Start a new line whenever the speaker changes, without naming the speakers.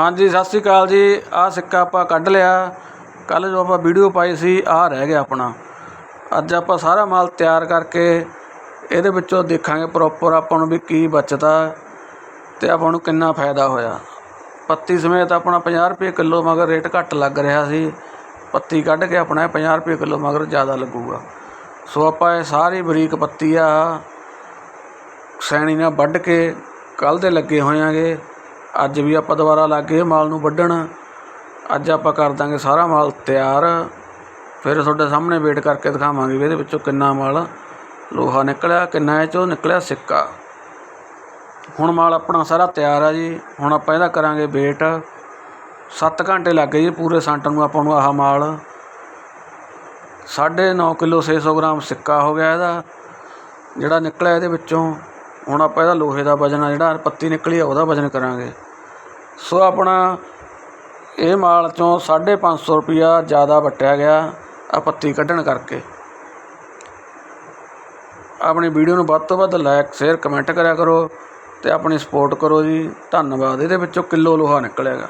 ਹਾਂਜੀ, ਸਤਿ ਸ੍ਰੀ ਅਕਾਲ ਜੀ। ਆਹ ਸਿੱਕਾ ਆਪਾਂ ਕੱਢ ਲਿਆ। ਕੱਲ੍ਹ ਜੋ ਆਪਾਂ ਵੀਡੀਓ ਪਾਈ ਸੀ, ਆਹ ਰਹਿ ਗਿਆ ਆਪਣਾ। ਅੱਜ ਆਪਾਂ ਸਾਰਾ ਮਾਲ ਤਿਆਰ ਕਰਕੇ ਇਹਦੇ ਵਿੱਚੋਂ ਦੇਖਾਂਗੇ ਪ੍ਰੋਪਰ ਆਪਾਂ ਨੂੰ ਵੀ ਕੀ ਬਚਦਾ ਤੇ ਆਪਾਂ ਨੂੰ ਕਿੰਨਾ ਫਾਇਦਾ ਹੋਇਆ। ਪੱਤੀ ਸਮੇਤ ਆਪਣਾ 50 ਰੁਪਏ ਕਿਲੋ ਮਗਰ ਰੇਟ ਘੱਟ ਲੱਗ ਰਿਹਾ ਸੀ। ਪੱਤੀ ਕੱਢ ਕੇ ਆਪਣਾ ਇਹ 50 ਰੁਪਏ ਕਿਲੋ ਮਗਰ ਜ਼ਿਆਦਾ ਲੱਗੂਗਾ। ਸੋ ਆਪਾਂ ਇਹ ਸਾਰੀ ਬਰੀਕ ਪੱਤੀ ਆ, ਸੈਣੀ ਨਾਲ ਵੱਢ ਕੇ ਕੱਲ ਦੇ ਲੱਗੇ ਹੋਇਆਂਗੇ। ਅੱਜ ਵੀ ਆਪਾਂ ਦੁਬਾਰਾ ਲੱਗ ਗਏ ਮਾਲ ਨੂੰ ਵੱਢਣ। ਅੱਜ ਆਪਾਂ ਕਰ ਦਾਂਗੇ ਸਾਰਾ ਮਾਲ ਤਿਆਰ। ਫਿਰ ਤੁਹਾਡੇ ਸਾਹਮਣੇ ਵੇਟ ਕਰਕੇ ਦਿਖਾਵਾਂਗੇ ਵੀ ਇਹਦੇ ਵਿੱਚੋਂ ਕਿੰਨਾ ਮਾਲ ਲੋਹਾ ਨਿਕਲਿਆ, ਕਿੰਨਾ ਇਹ ਚੋਂ ਨਿਕਲਿਆ ਸਿੱਕਾ। ਹੁਣ ਮਾਲ ਆਪਣਾ ਸਾਰਾ ਤਿਆਰ ਆ ਜੀ। ਹੁਣ ਆਪਾਂ ਇਹਦਾ ਕਰਾਂਗੇ ਵੇਟ। 7 ਘੰਟੇ ਲੱਗ ਗਏ ਜੀ ਪੂਰੇ ਸੰਟ ਨੂੰ ਆਪਾਂ ਨੂੰ ਆਹ ਮਾਲ। 9.5 ਕਿਲੋ 600 ਗ੍ਰਾਮ ਸਿੱਕਾ ਹੋ ਗਿਆ ਇਹਦਾ। ਜਿਹੜਾ ਨਿਕਲਿਆ ਇਹਦੇ ਵਿੱਚੋਂ ਹੁਣ ਆਪਾਂ ਇਹਦਾ ਲੋਹੇ ਦਾ ਵਜਨ ਆ ਜਿਹੜਾ ਪੱਤੀ ਨਿਕਲੀ ਆ, ਉਹਦਾ ਵਜਨ ਕਰਾਂਗੇ। ਸੋ ਆਪਣਾ ਇਹ ਮਾਲ ਚੋਂ 550 ਰੁਪਿਆ ਜ਼ਿਆਦਾ ਵਟਿਆ ਗਿਆ ਆ ਪੱਤੀ ਕੱਢਣ ਕਰਕੇ। ਆਪਣੀ ਵੀਡੀਓ ਨੂੰ ਵੱਧ ਤੋਂ ਵੱਧ ਲਾਈਕ ਸ਼ੇਅਰ, ਕਮੈਂਟ ਕਰਿਆ ਕਰੋ ਤੇ ਆਪਣੀ ਸਪੋਰਟ ਕਰੋ ਜੀ। ਧੰਨਵਾਦ। ਇਹਦੇ ਵਿੱਚੋਂ ਕਿਲੋ ਲੋਹਾ ਨਿਕਲਿਆਗਾ।